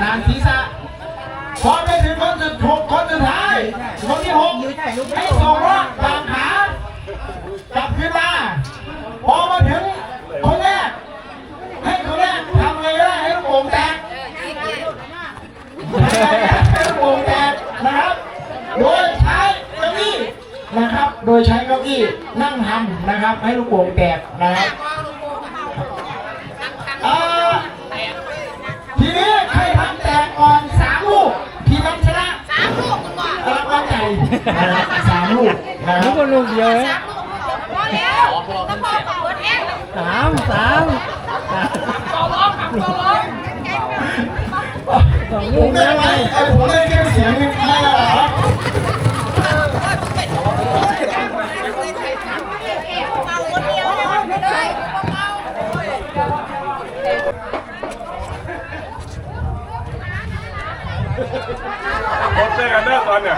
ตามศีรษะพอไปถึงคนสุดหกคนสุดท้ายคนที่หกให้ส่งรถตามหากลับขึ้นมาพอมาถึงคนแรก ให้คนแรกทำอะไรก็ได้ให้ลูกโป่งแตกให้ลูกโป่งแตกนะครับ โดยใช้เก้าอี้นะครับ โดยใช้เก้าอี้นั่งทำนะครับ ให้ลูกโป่งแตกนะครับ สามลูกนึกว่าลูกเดียวเองสามลูกพอแล้วแล้วพอเป่าแห้งสามสามต่อร้องต่อร้องสองลูกแล้วไอ้ผมเล่นเกมเสียงไม่ได้หรอผมเจอกันเด้อตอนเนี่ย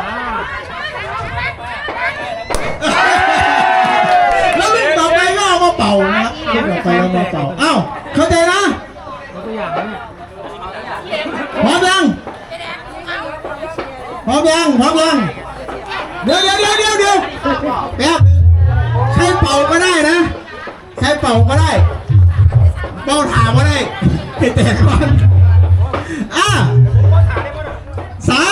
แล้วลูกต่อไปก็เอามาเป่านะครับลูกต่อไปเอามาเป่าอ้าวเข้าใจนะตัวอย่างนี้พร้อมยังพร้อมยังพร้อมยังเดี๋ยวเดี๋ยวเดี๋ยวเดี๋ยวเดี๋ยวแป๊บใครเป่าก็ได้นะใครเป่าก็ได้เป่าถามก็ได้แต่ก่อนอะสาม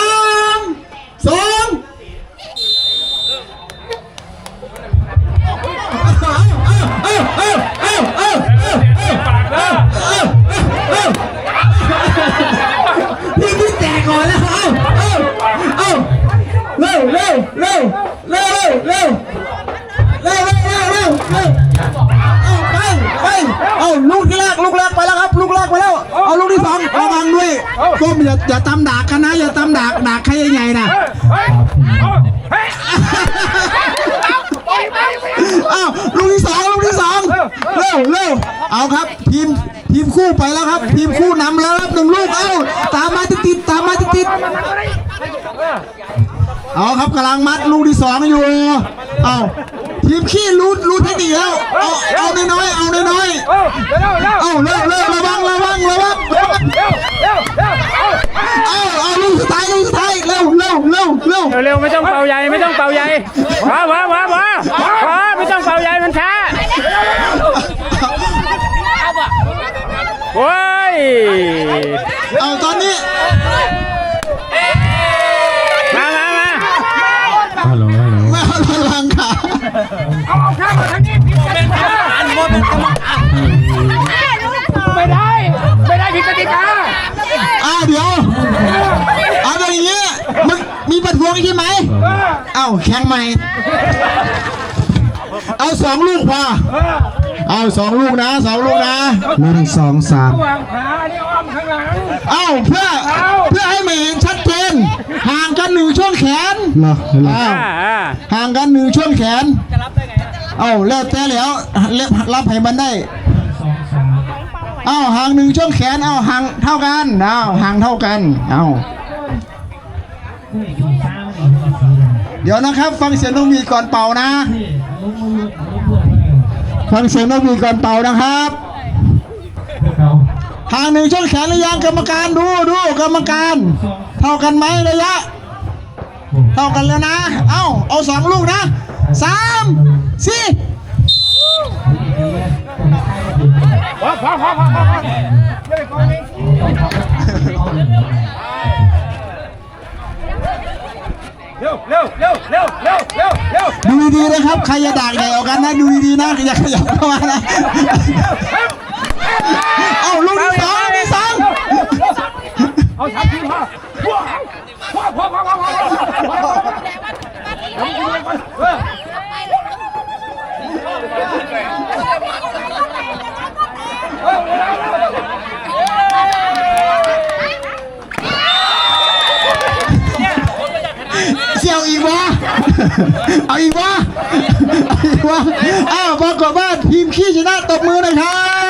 พี่พี่แตกก่อนแล้วเอาเอ้าเอ้าเร็วเร็วเร็วเร็วเร็วเร็วเร็วเร็วเร็วเร็วเร็วเอาไปไปเอาลูกแรกลูกแรกไปแล้วครับ ลูกแรกไปแล้ว เอาลูกที่สองระวังด้วยก้มอย่าอย่าตำดากกันนะอย่าตำดากดากใครใหญ่ๆนะ เฮ้ยเอาเฮ้ย อ้าวลูกที่สองลูกที่สองเร็วเร็วเอาครับ ทีมที มคู่ไปแล้วครับ ทีมคู่นำแล้วครับหนึ่งลูกเอ้าตามมาติดติดๆตามมาติดติดๆเอาครับกำลังมัดลูกที่สองอยู่เอาทีมขี้รู้รู้เทคนิคแล้วเอาเอาน้อยๆเอาน้อยเอาเร็วเร็วๆเอาเร็วเร็วระวังระวังระวังเร็วเร็วเร็วเร็วเอาเอาเอาลูกสุดท้ายลูกสุดท้ายเร็วเร็วเร็วเร็วเร็วๆไม่ต้องเป่าใหญ่ไม่ต้องเป่าใหญ่ว้าวว้าวว้าวว้าวว้าวไม่ต้องเป่าใหญ่มันช้า โอ้ยเอาตอนนี้มามามาไม่เอาพลังค่ะเอาเอาข้ามมาทางนี้ผิดกติกาไม่ได้ ไม่ได้ผิดกติกาอ่าเดี๋ยวเอาอย่างนี้มึงมีประท้วงใช่ไหมเอ้าแข่งใหม่ เอาสองลูกพอ เอาสองลูกนะสองลูกนะหนึ่งสองสามวางขานี่อ้อมข้างหลังเอาเพื่อเพื่อให้ไม่เห็นชัดเจนห่างกันหนึ่งช่วงแขนเหรออ่าอ่าห่างกันหนึ่งช่วงแขนเอาแล้วแต่แล้วเล็บรับให้มันได้เอาห่างหนึ่งช่วงแขนเอาห่างเท่ากันเอาห่างเท่ากันเอาเดี๋ยวนะครับ ฟังเสียงนกหวีดก่อนเป่านะ ฟังเสียงนกหวีดก่อนเป่านะครับห่างหนึ่งช่วงแขนหรือยังกรรมการดูดูกรรมการ เท่ากันไหมระยะ เท่ากันแล้วนะ เอาเอาสองลูกนะสามสี่พอพอพอพอ ดูดีๆนะครับ ใครจะด่างใหญ่ออกกันนะดูดีๆนะอย่าขยับเข้ามานะเอาลูกที่สองลูกที่สองเอาสามทีพอพอพอพอพอพอพอเอ เสียวอีกวะเอาอีกวะเอาอีกวะอ้าวปรากฏว่าทีมขี้ชนะตบมือหน่อยครับ